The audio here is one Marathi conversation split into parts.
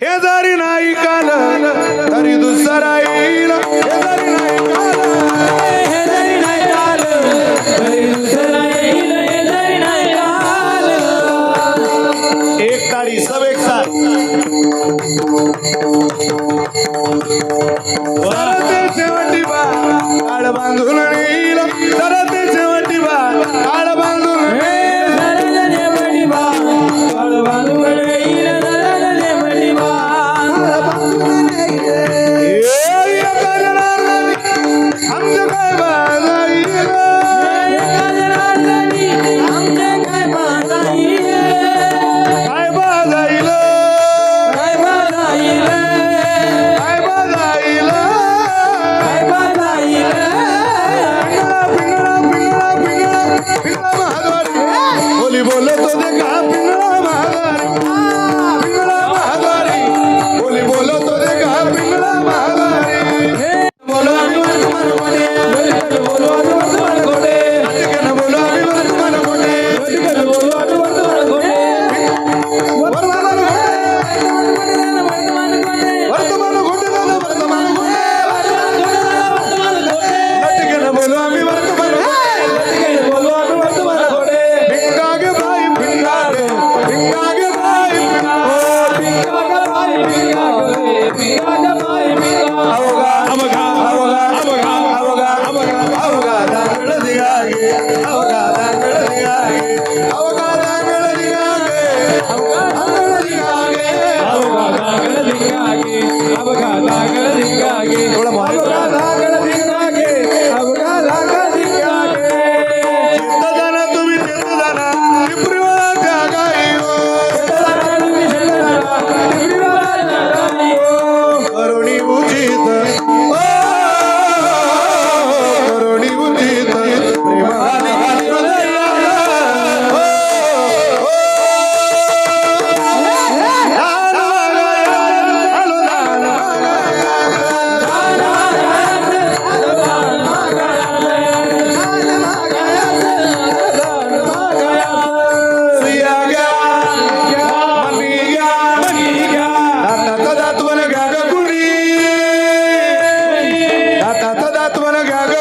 हे जरी नाही काल तरी दुसरा येईल. दुसरा येईल. एक ताळी सब एक साथ. शेवटी बा बांधून येईल तर ते शेवटी बा gonna go.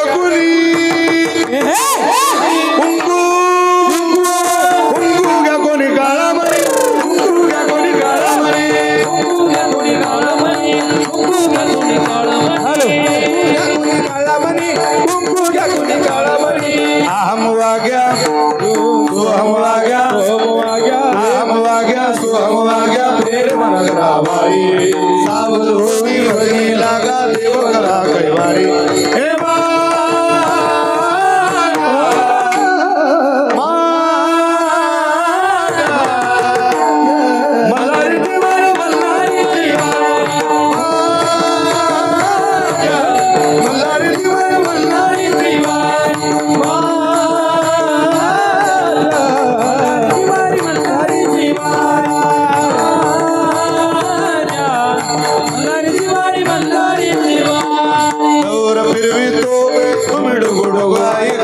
मन रामारी सावध होई होई लागा देवला कैवारी। हे बा ಬಿರುವಿತು ಕುಮಿಡು ಗುಡುಗಾಯಿಗ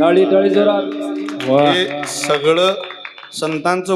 टाळी टाळी जरा हे सगळं संतांचं